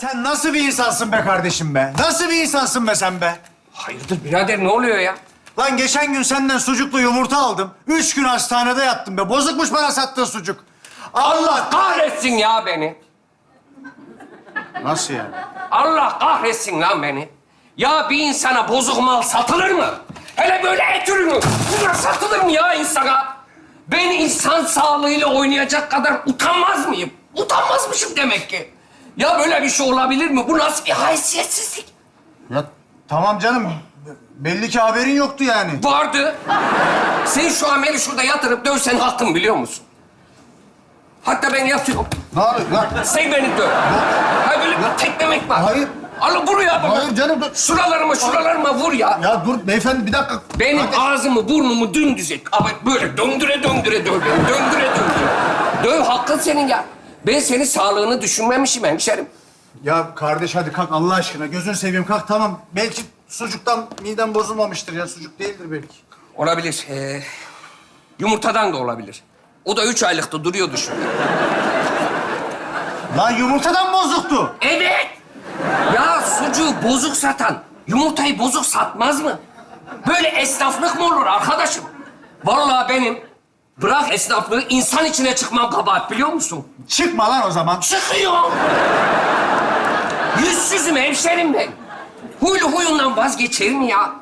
Sen nasıl bir insansın be kardeşim be? Nasıl bir insansın be sen be? Hayırdır birader ne oluyor ya? Lan geçen gün senden sucuklu yumurta aldım. Üç gün hastanede yattım be. Bozukmuş bana sattığın sucuk. Allah! Kahretsin ya beni. Nasıl yani? Allah kahretsin lan beni. Ya bir insana bozuk mal satılır mı? Hele böyle et ürünü. Bunlar satılır mı ya insana? Ben insan sağlığıyla oynayacak kadar utanmaz mıyım? Utanmazmışım demek ki. Ya böyle bir şey olabilir mi? Bu nasıl bir haysiyetsizlik? Ya tamam canım. Belli ki haberin yoktu yani. Vardı. Sen şu an beni şurada yatırıp dövsen hakkım biliyor musun? Hatta ben yatıyorum. Ne yapıyorsun lan? Sen beni döv. Ha böyle teklemek var. Hayır. Al vur ya bana. Hayır canım, dur. Şuralarıma şuralarıma vur ya. Ya dur beyefendi bir dakika. Benim Kardeş- ağzımı burnumu dümdüz et. Ama böyle döndüre döndüre döv beni. Döndüre döndüre. Döv hakkın senin ya. Ben senin sağlığını düşünmemişim hemşerim. Ya kardeş hadi kalk Allah aşkına. Gözünü seveyim kalk tamam. Belki sucuktan midem bozulmamıştır ya. Sucuk değildir belki. Olabilir. Ee, yumurtadan da olabilir. O da üç aylıktı duruyordu şurada. Lan yumurtadan bozuktu. Evet. Ya sucuğu bozuk satan yumurtayı bozuk satmaz mı? Böyle esnaflık mı olur arkadaşım? Vallahi benim bırak esnaflığı insan içine çıkmam kabahat biliyor musun? Çıkma lan o zaman. Çıkıyor. Yüzsüzüm hemşerim ben. Huylu huyundan vazgeçer mi ya?